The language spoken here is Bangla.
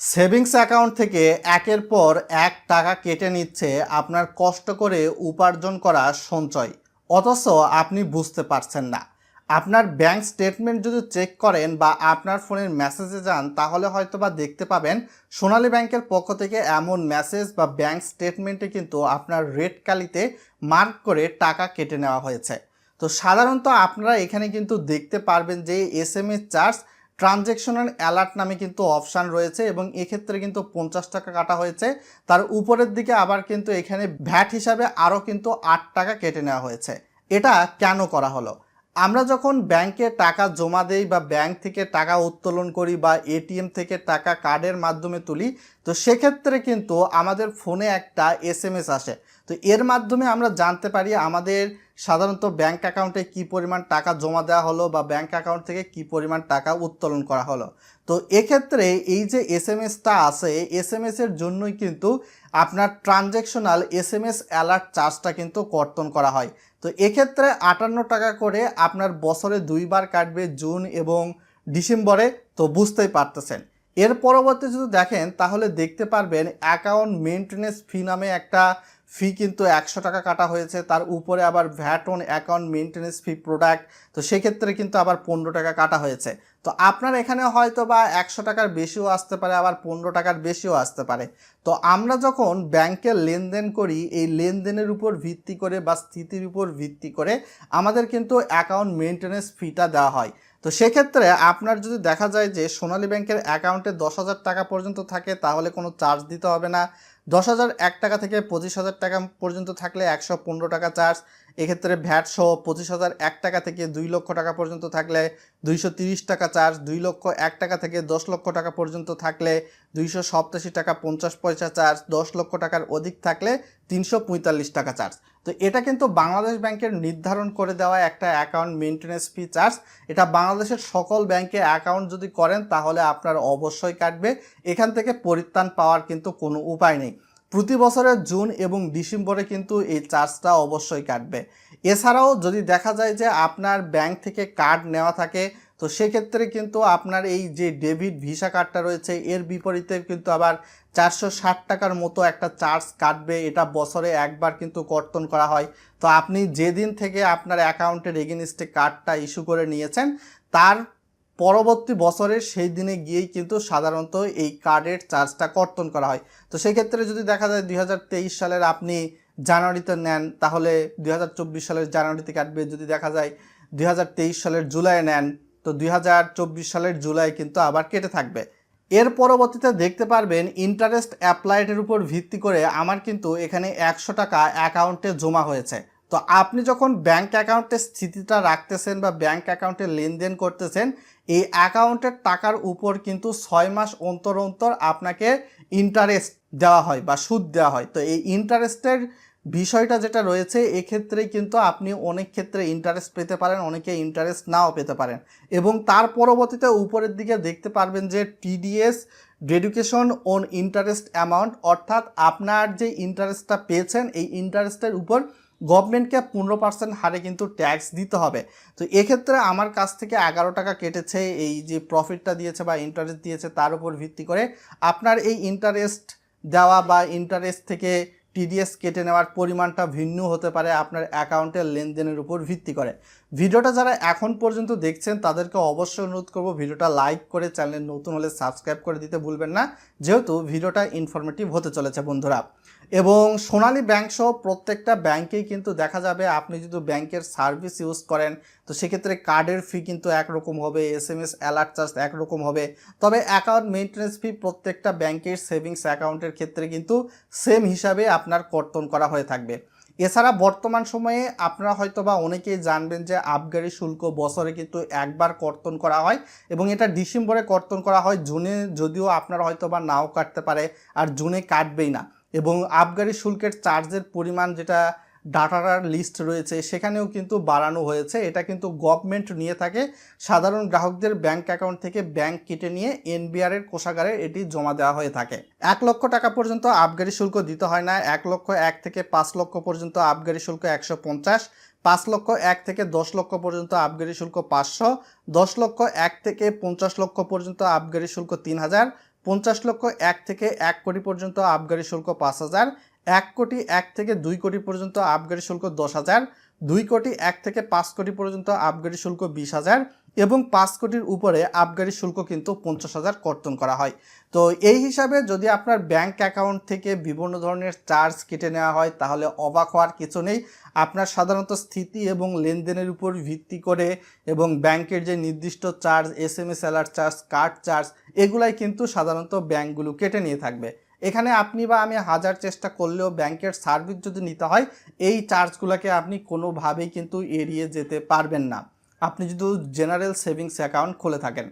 সেভিংস অ্যাকাউন্ট থেকে একের পর এক টাকা কেটে নিচ্ছে আপনার কষ্ট করে উপার্জন করা সঞ্চয়। অথচ আপনি বুঝতে পারছেন না। আপনার ব্যাংক স্টেটমেন্ট যদি চেক করেন বা আপনার ফোনের মেসেজে যান, তাহলে হয়তো বা দেখতে পাবেন সোনালী ব্যাংকের পক্ষ থেকে এমন মেসেজ বা ব্যাংক স্টেটমেন্টে কিন্তু আপনার রেড কালিতে মার্ক করে টাকা কেটে নেওয়া হয়েছে। তো সাধারণত আপনারা এখানে কিন্তু দেখতে পারবেন যে S M S charge transactional alert নামে কিন্তু অপশান রয়েছে এবং এক্ষেত্রে কিন্তু পঞ্চাশ টাকা কাটা হয়েছে। তার উপরের দিকে আবার কিন্তু এখানে ভ্যাট হিসাবে আরও কিন্তু আট টাকা কেটে নেওয়া হয়েছে। এটা কেন করা হলো? আমরা যখন ব্যাংকে টাকা জমা দেই বা ব্যাংক থেকে টাকা উত্তোলন করি বা এটিএম থেকে টাকা কার্ডের মাধ্যমে তুলি, তো সেক্ষেত্রে কিন্তু আমাদের ফোনে একটা এস আসে। তো এর মাধ্যমে আমরা জানতে পারি আমাদের সাধারণত ব্যাংক অ্যাকাউন্টে কি পরিমাণ টাকা জমা দেওয়া হলো বা ব্যাংক অ্যাকাউন্ট থেকে কি পরিমাণ টাকা উত্তোলন করা হলো। তো এক্ষেত্রে এই যে এস এম এসটা আছে এস এম এসের জন্যই কিন্তু আপনার transactional S M S alert চার্জটা কিন্তু কর্তন করা হয়। তো এক্ষেত্রে আটান্ন টাকা করে আপনার বছরে দুইবার কাটবে জুন এবং ডিসেম্বরে, তো বুঝতেই পারতেছেন। এর পরবর্তী যদি দেখেন, তাহলে দেখতে পারবেন অ্যাকাউন্ট মেনটেনেন্স ফি নামে একটা ফি কিন্তু একশো টাকা কাটা হয়েছে। তার উপরে আবার VAT on account maintenance fee product তো সেক্ষেত্রে কিন্তু আবার পনেরো টাকা কাটা হয়েছে। তো আপনার এখানে হয়তো বা একশো টাকার বেশিও আসতে পারে, আবার পনেরো টাকার বেশিও আসতে পারে। তো আমরা যখন ব্যাংকে লেনদেন করি, এই লেনদেনের উপর ভিত্তি করে বা স্থিতির উপর ভিত্তি করে আমাদের কিন্তু অ্যাকাউন্ট মেনটেনেন্স ফিটা দেওয়া হয়। তো সেক্ষেত্রে আপনার যদি দেখা যায় যে সোনালী ব্যাংকের অ্যাকাউন্টে দশ হাজার টাকা পর্যন্ত থাকে, তাহলে কোনো চার্জ দিতে হবে না। দশ হাজার এক টাকা থেকে পঁচিশ হাজার টাকা পর্যন্ত থাকলে একশো পনেরো টাকা চার্জ। এক্ষেত্রে ভ্যাট সহ পঁচিশ হাজার এক টাকা থেকে দুই লক্ষ টাকা পর্যন্ত থাকলে দুইশো তিরিশ টাকা চার্জ, দুই লক্ষ এক টাকা থেকে দশ লক্ষ টাকা পর্যন্ত থাকলে দুইশো টাকা পঞ্চাশ পয়সা চার্জ, দশ লক্ষ টাকার অধিক থাকলে তিনশো পঁয়তাল্লিশ টাকা চার্জ। তো এটা কিন্তু বাংলাদেশ ব্যাংকের নির্ধারণ করে দেওয়া একটা অ্যাকাউন্ট মেনটেন্যান্স ফি চার্জ। এটা বাংলাদেশের সকল ব্যাংকে অ্যাকাউন্ট যদি করেন তাহলে আপনার অবশ্যই কাটবে। এখান থেকে পরিত্রাণ পাওয়ার কিন্তু কোনো উপায় নেই। প্রতি বছরের জুন এবং ডিসেম্বরে কিন্তু এই চার্জটা অবশ্যই কাটবে। এছাড়াও যদি দেখা যায় যে আপনার ব্যাংক থেকে কার্ড নেওয়া থাকে, তো সেক্ষেত্রে কিন্তু আপনার এই যে ডেবিট ভিসা কার্ডটা রয়েছে, এর বিপরীতে কিন্তু আবার চারশো ষাট টাকার মতো একটা চার্জ কাটবে। এটা বছরে একবার কিন্তু কর্তন করা হয়। তো আপনি যেদিন থেকে আপনার অ্যাকাউন্টের এগেনিস্টে কার্ডটা ইস্যু করে নিয়েছেন, তার পরবর্তী বছরের সেই দিনে গিয়েই কিন্তু সাধারণত এই কার্ডের চার্জটা কর্তন করা হয়। তো সেক্ষেত্রে যদি দেখা যায় দুই হাজার তেইশ সালের আপনি জানুয়ারিতে নেন, তাহলে দুই হাজার চব্বিশ সালের জানুয়ারিতে কাটবে। যদি দেখা যায় দুই হাজার তেইশ সালের জুলাই নেন, তো দুই হাজার চব্বিশ সালের জুলাই কিন্তু আবার কেটে থাকবে। এর পরবর্তীতে দেখতে পারবেন ইন্টারেস্ট অ্যাপ্লাইডের উপর ভিত্তি করে আমার কিন্তু এখানে একশো টাকা অ্যাকাউন্টে জমা হয়েছে। তো আপনি যখন ব্যাংক অ্যাকাউন্টের স্থিতিটা রাখতেছেন বা ব্যাংক অ্যাকাউন্টে লেনদেন করতেছেন, এই অ্যাকাউন্টের টাকার উপর কিন্তু ছয় মাস অন্তর অন্তর আপনাকে ইন্টারেস্ট দেওয়া হয় বা সুদ দেওয়া হয়। তো এই ইন্টারেস্টের বিষয়টা যেটা রয়েছে এক্ষেত্রেই কিন্তু আপনি অনেক ক্ষেত্রে ইন্টারেস্ট পেতে পারেন, অনেকে ইন্টারেস্ট নাও পেতে পারেন। এবং তার পরবর্তীতে উপরের দিকে দেখতে পারবেন যে TDS dedication on interest amount অর্থাৎ আপনার যে ইন্টারেস্টটা পেয়েছেন, এই ইন্টারেস্টের উপর গভর্নমেন্টকে পনেরো পার্সেন্ট হারে কিন্তু ট্যাক্স দিতে হবে। তো এক্ষেত্রে আমার কাছ থেকে এগারো টাকা কেটেছে, এই যে প্রফিটটা দিয়েছে বা ইন্টারেস্ট দিয়েছে তার উপর ভিত্তি করে আপনার এই ইন্টারেস্ট দেওয়া বা ইন্টারেস্ট থেকে টিডিএস কেটে নেওয়ার পরিমাণটা ভিন্ন হতে পারে আপনার অ্যাকাউন্টের লেনদেনের উপর ভিত্তি করে। ভিডিওটা যারা এখন পর্যন্ত দেখছেন তাদেরকে অবশ্যই অনুরোধ করব ভিডিওটা লাইক করে চ্যানেল নতুন হলে সাবস্ক্রাইব করে দিতে ভুলবেন না। যেহেতু ভিডিওটা ইনফরমেটিভ হতে চলেছে বন্ধুরা। এবং সোনালী ব্যাংক সহ প্রত্যেকটা ব্যাংকেই কিন্তু দেখা যাবে আপনি যদি ব্যাংকের সার্ভিস ইউজ করেন, তো সেক্ষেত্রে কার্ডের ফি কিন্তু একরকম হবে S M S alert charge একরকম হবে। তবে অ্যাকাউন্ট মেনটেন্যান্স ফি প্রত্যেকটা ব্যাংকের সেভিংস অ্যাকাউন্টের ক্ষেত্রে কিন্তু সেম হিসাবে আপনার কর্তন করা হয়ে থাকবে। এছাড়া বর্তমান সময়ে আপনারা হয়তো বা অনেকেই জানবেন যে আবগারি শুল্ক বছরে কিন্তু একবার কর্তন করা হয় এবং এটা ডিসেম্বরে কর্তন করা হয়, জুনে যদিও আপনারা হয়তো বা নাও কাটতে পারে, আর জুনে কাটবেই না। এবং আবগারি শুল্কের চার্জের পরিমাণ যেটা ডাটার লিস্ট রয়েছে, সেখানেও কিন্তু বাড়ানো হয়েছে। এটা কিন্তু গভর্নমেন্ট নিয়ে থাকে। সাধারণ গ্রাহকদের ব্যাংক অ্যাকাউন্ট থেকে ব্যাংক কেটে নিয়ে এনবিআর এর কোষাগারে এটি জমা দেওয়া হয়ে থাকে। এক লক্ষ টাকা পর্যন্ত আবগারি শুল্ক দিতে হয় না। এক লক্ষ এক থেকে পাঁচ লক্ষ পর্যন্ত আবগারি শুল্ক একশো পঞ্চাশ, পাঁচ লক্ষ এক থেকে দশ লক্ষ পর্যন্ত আবগারি শুল্ক পাঁচশো, দশ লক্ষ এক থেকে পঞ্চাশ লক্ষ পর্যন্ত আবগারি শুল্ক তিন হাজার পঞ্চাশ লক্ষ এক থেকে এক কোটি পর্যন্ত আবগারি শুল্ক পাঁচ হাজার, এক কোটি এক থেকে দুই কোটি পর্যন্ত আবগারি শুল্ক দশ হাজার দুই কোটি এক থেকে পাঁচ কোটি পর্যন্ত আবগারি শুল্ক বিশ হাজার এবং পাঁচ কোটির উপরে আবগারি শুল্ক কিন্তু পঞ্চাশ হাজার কর্তন করা হয়। তো এই হিসাবে যদি আপনার ব্যাংক অ্যাকাউন্ট থেকে বিভিন্ন ধরনের চার্জ কেটে নেওয়া হয়, তাহলে অবাক হওয়ার কিছু নেই। আপনার সাধারণত স্থিতি এবং লেনদেনের উপর ভিত্তি করে এবং ব্যাংকের যে নির্দিষ্ট charge S M S alert charge card charge এগুলাই কিন্তু সাধারণত ব্যাংকগুলো কেটে নিয়ে থাকবে। এখানে আপনি বা আমি হাজার চেষ্টা করলেও ব্যাংকের সার্ভিস যদি নিতে হয়, এই চার্জগুলোকে আপনি কোনোভাবেই কিন্তু এড়িয়ে যেতে পারবেন না। আপনি যদি জেনারেল সেভিংস অ্যাকাউন্ট খুলে থাকেন।